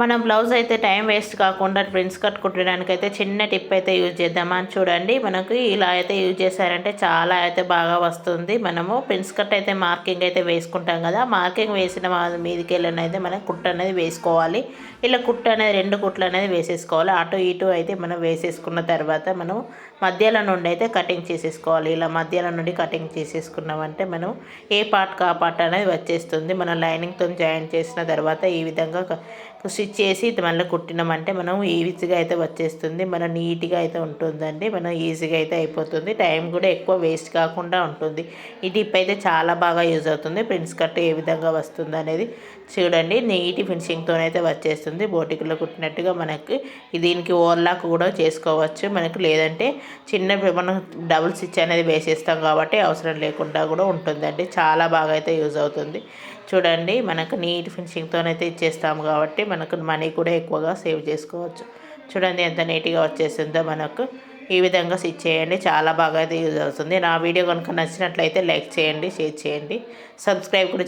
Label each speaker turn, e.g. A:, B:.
A: మనం బ్లౌజ్ అయితే time waste కాకుండా ప్రిన్స్ కట్ కుట్టడానికి అయితే చిన్న టిప్ అయితే యూజ్ చేద్దామని చూడండి. మనకు ఇలా అయితే యూజ్ చేశారంటే చాలా అయితే బాగా వస్తుంది. మనము ప్రిన్స్ కట్ అయితే మార్కింగ్ అయితే వేసుకుంటాం కదా. మార్కింగ్ వేసిన మీదకి వెళ్ళిన అయితే మనం కుట్ట అనేది వేసుకోవాలి. ఇలా కుట్ట అనేది రెండు కుట్లు అనేది వేసేసుకోవాలి. అటు ఇటు అయితే మనం వేసేసుకున్న తర్వాత మనం మధ్యలో నుండి అయితే కటింగ్ చేసేసుకోవాలి. ఇలా మధ్యలో నుండి కటింగ్ చేసేసుకున్నామంటే మనం ఏ పార్ట్ కా పార్ట్ అనేది వచ్చేస్తుంది. మనం లైనింగ్తో జాయిన్ చేసిన తర్వాత ఈ విధంగా స్టిచ్ చేసి మళ్ళీ కుట్టినామంటే మనం ఈజీగా అయితే వచ్చేస్తుంది మనం నీట్గా అయితే ఉంటుందండి మనం ఈజీగా అయితే అయిపోతుంది టైం కూడా ఎక్కువ వేస్ట్ కాకుండా ఉంటుంది. ఈ టిప్ అయితే చాలా బాగా యూజ్ అవుతుంది ప్రిన్స్ కట్ ఏ విధంగా వస్తుంది అనేది చూడండి నీటి ఫినిషింగ్తో అయితే వచ్చేస్తుంది బోటికలో కుట్టినట్టుగా మనకి దీనికి ఓవర్లాక్ కూడా చేసుకోవచ్చు మనకు లేదంటే చిన్న మనం డబుల్ స్టిచ్ అనేది వేసేస్తాం కాబట్టి అవసరం లేకుండా కూడా ఉంటుందండి చాలా బాగా అయితే యూజ్ అవుతుంది. చూడండి మనకు నీట్ ఫినిషింగ్తోనైతే ఇచ్చేస్తాము కాబట్టి మనకు మనీ కూడా ఎక్కువగా సేవ్ చేసుకోవచ్చు. చూడండి ఎంత నీట్గా వచ్చేసిందో మనకు. ఈ విధంగా స్టిచ్ చేయండి. చాలా బాగా అయితే యూజ్ అవుతుంది. నా వీడియో కనుక నచ్చినట్లయితే లైక్ చేయండి షేర్ చేయండి. సబ్స్క్రైబ్ కూడా